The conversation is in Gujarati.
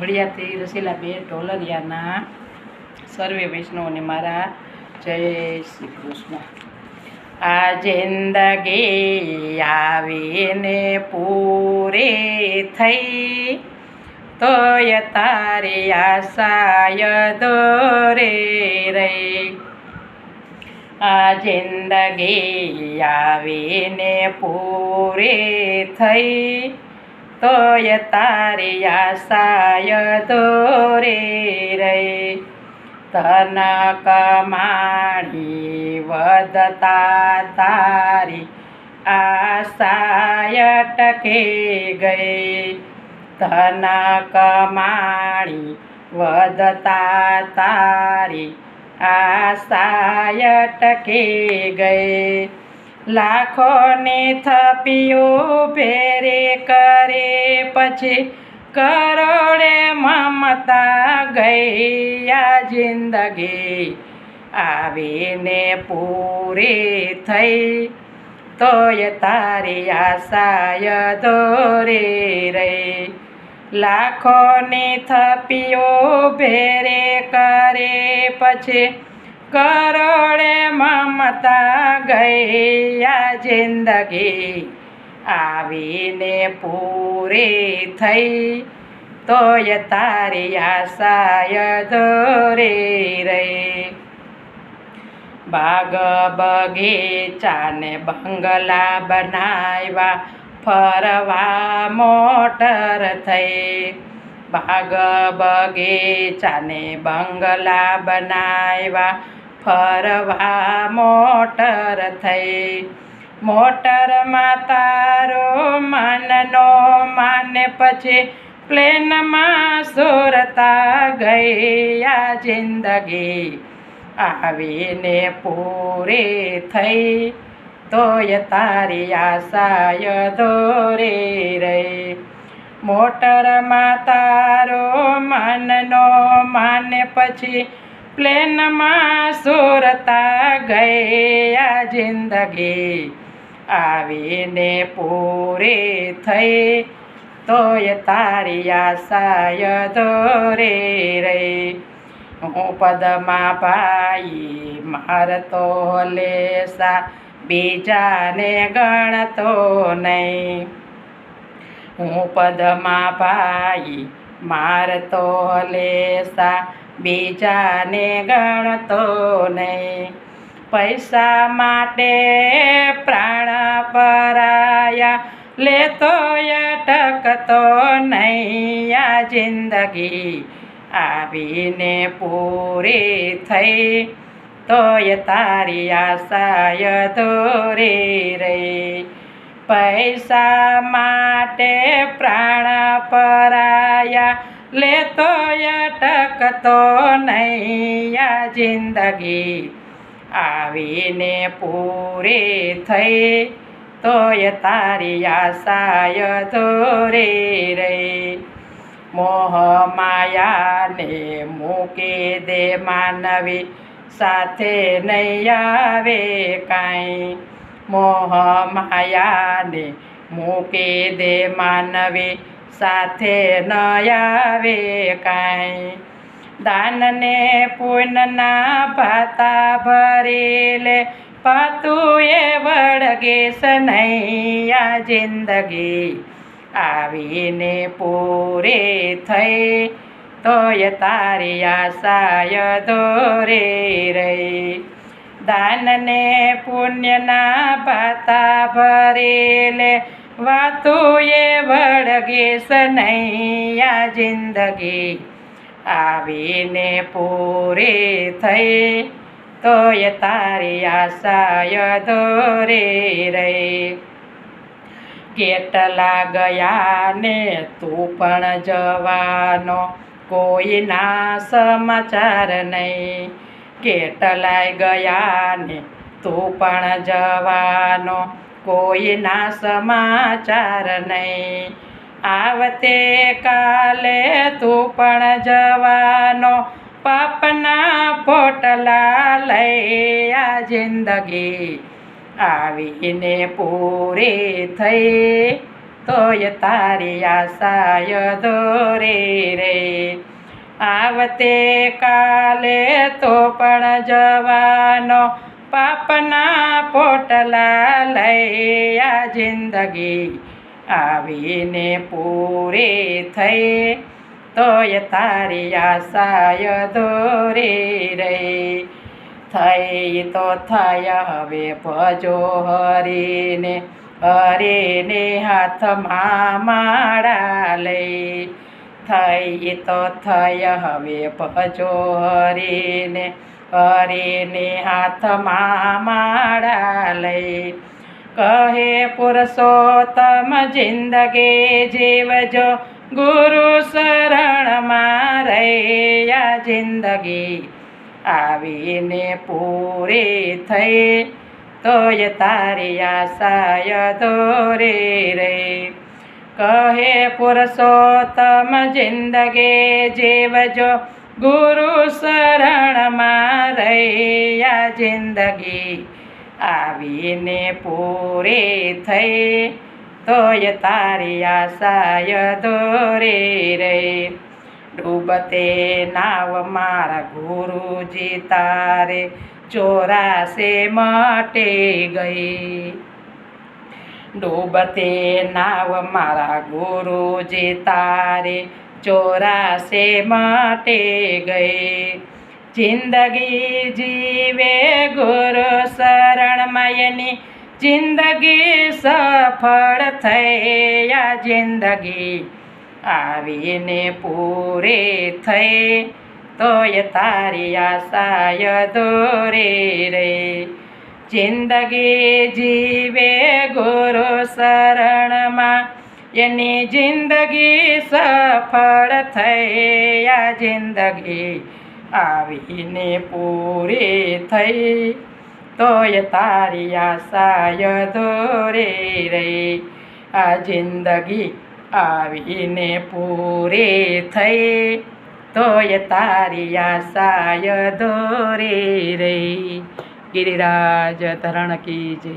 વડિયાથી રસીલાબેન ઢોલરિયાના સર્વે વૈષ્ણવને મારા જય શ્રી કૃષ્ણ. આ જિંદગી આવીને પૂરે થઈ. તોય તારી આશાય દોરે રહી. આ જિંદગી આવીને પૂરે થઈ. તોય તારી આશાય દોરી રહી. ધન કમાણી વધતા તારી આશાય ટકી ગઈ. ધન કમાણી વધતા તારી આશાય ટકી ગઈ. લાખોની થપીઓ ભેરે કરે પછી કરોડે મમતા ગઈ આ જિંદગી આવીને પૂરી થઈ. તોય તારી આશાય દોરે રહી. લાખોની થપીઓ ભેરે કરે પછી કરોડે મમતા ગઈ આ જિંદગી. આવીને પૂરી થઈ તોય તારી આશાય દોરે રહી. બાગ બગીચાને બંગલા બનાવ્યા, ફરવા મોટર થઈ. બાગ બગીચાને બંગલા બનાવ્યા ફરવા મોટર થઈ. મોટરમાં તારો માનનો માને પછી પ્લેનમાં સુરતા ગઈ આ જિંદગી. આવીને પૂરી થઈ. તોય તારી આશાય દોરે રહી. મોટરમાં તારો મનનો માને પછી પ્લેનમાં સુરતા આ જિંદગી. આવીને પૂરી થઈ તોય તારી આશાય દોરે રહી. હું પદમાં ભાઈ મારતો લેસા, બીજાને ગણતો નહીં. હું પદમાં ભાઈ મારતો લેસા બીજાને ગણતો નહીં. પૈસા માટે પ્રાણ પરાયા લેતો અટકતો નહીં. આ જિંદગી આવીને પૂરી થઈ તોય તારી આશાય દોરી રહી. પૈસા માટે પ્રાણ પરાયા લેતો અટકતો નહીં આ જિંદગી. આવીને પૂરી થઈ તોય તારી આશાય ધોરે રહી. મોહ માયાને મૂકી દે માનવી, સાથે નહીં આવે કાંઈ. મોહ માયાને મૂકી દે માનવી સાથે ન આવે કાંઈ. દાનને પૂનના ભાતા ભરેલે, પાતુએ પાતું એ નહીં આ જિંદગી. આવીને પૂરે થઈ, તોય તારી આશાય દોરે રહી. દાનને પુણ્યના ભાતા ભરેલે વાતું એ વળગે આ જિંદગી. આવીને પૂરી થઈ, તોય તારી આશાય ધોરે રહી. કેટલા ગયા ને તું પણ જવાનો કોઈના સમાચાર નહીં. કેટલાય ગયા ને તું પણ જવાનો કોઈના સમાચાર નહીં. આવતે કાલે તું પણ જવાનો પાપના પોટલા લઈ આ જિંદગી આવીને પૂરી થઈ. તોય તારી આશાય દોરે રે આવતે કાલે તો પણ જવાનો પાપના પોટલા લઈ આ જિંદગી આવીને પૂરી થઈ. તોય તારી આશાય દોરી રહી. થઈ તો થાય હવે ભજો હરીને હરીને હાથમાં માળા લઈ. થઈ તો થાય હવે ભજો હરીને હરીને હાથમાં માળા લઈ. કહે પુરુષોત્તમ, જિંદગી જીવજો, ગુરુ શરણમાં રહ્યા જિંદગી. આવીને પૂરી થઈ, તોય તારી આશાય દોરે રે કહે પુરુષોત્તમ, જિંદગી જીવજો ગુરુ શરણમાં રહ્યા જિંદગી આવીને પૂરી થઈ. તોય તારી આશાય દોરે રે ડૂબતે નાવ મારા ગુરુજી તારે ચોરાશે મટે ગઈ. ડૂબતે નાવ મારા ગુરુજી તારે ચોરાશે માટે ગઈ જિંદગી જીવે ગુરુ શરણમયની. જિંદગી સફળ થઈ આ જિંદગી. આવીને પૂરે થઈ તોય તારી આશાય દોરે રે જિંદગી જીવે ગુરુ શરણમાં એની જિંદગી સફળ થઈ. આ જિંદગી આવીને પૂરી થઈ. તોય તારી આશાય દોરે રહી. આ જિંદગી આવીને પૂરી થઈ. તોય તારી આશાય દોરે રહી. ગિરિરાજ ધરણ કી જય.